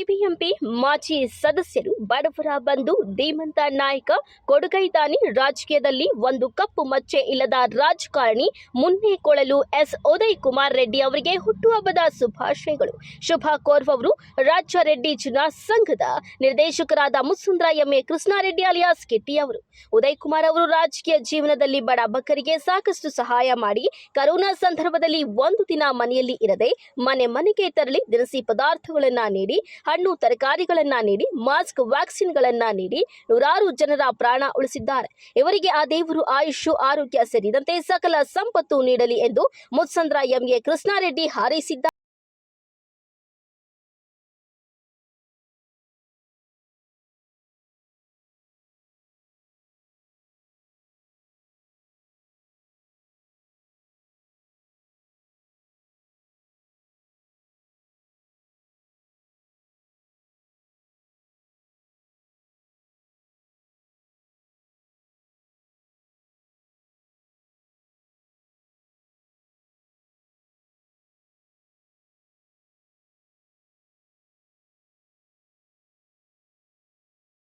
BBMP ಮಾಜಿ ಸದಸ್ಯರು ಬಡವರ ಬಂಧು ಧೀಮಂತ ನಾಯಕ ಕೊಡುಗೈದಾನಿ ರಾಜಕೀಯದಲ್ಲಿ ಒಂದು ಕಪ್ಪು ಮಚ್ಚೆ ಇಲ್ಲದ ರಾಜಕಾರಣಿ ಮುನ್ನೇಕೊಳಲು ಎಸ್ ಉದಯ್ ಕುಮಾರ್ ರೆಡ್ಡಿ ಅವರಿಗೆ ಹುಟ್ಟುಹಬ್ಬದ ಶುಭಾಶಯಗಳು. ಶುಭ ಕೋರುವವರು ರಾಜ್ಯ ರೆಡ್ಡಿ ಜನ ಸಂಘದ ನಿರ್ದೇಶಕರಾದ Musundra M A Krishnareddy alias Kitti ಅವರು. ಉದಯ್ ಕುಮಾರ್ ಅವರು ರಾಜಕೀಯ ಜೀವನದಲ್ಲಿ ಬಡ ಬಕ್ಕರಿಗೆ ಸಾಕಷ್ಟು ಸಹಾಯ ಮಾಡಿ ಕರೋನಾ ಸಂದರ್ಭದಲ್ಲಿ ಒಂದು ದಿನ ಮನೆಯಲ್ಲಿ ಇರದೆ ಮನೆ ಮನೆಗೆ ತೆರಳಿ ದಿನಸಿ ಪದಾರ್ಥಗಳನ್ನ ನೀಡಿ ಹಣ್ಣು ತರಕಾರಿಗಳನ್ನ ನೀಡಿ, ಮಾಸ್ಕ್, ವ್ಯಾಕ್ಸಿನ್ಗಳನ್ನ ನೀಡಿ ನೂರಾರು ಜನರ ಪ್ರಾಣ ಉಳಿಸಿದ್ದಾರೆ. ಇವರಿಗೆ ಆ ದೇವರು ಆಯುಷು ಆರೋಗ್ಯ ಸೇರಿದಂತೆ ಸಕಲ ಸಂಪತ್ತು ನೀಡಲಿ ಎಂದು ಮುತ್ಸಂದ್ರ ಎಂಎ ಕೃಷ್ಣಾರೆಡ್ಡಿ ಹಾರೈಸಿದ್ದಾರೆ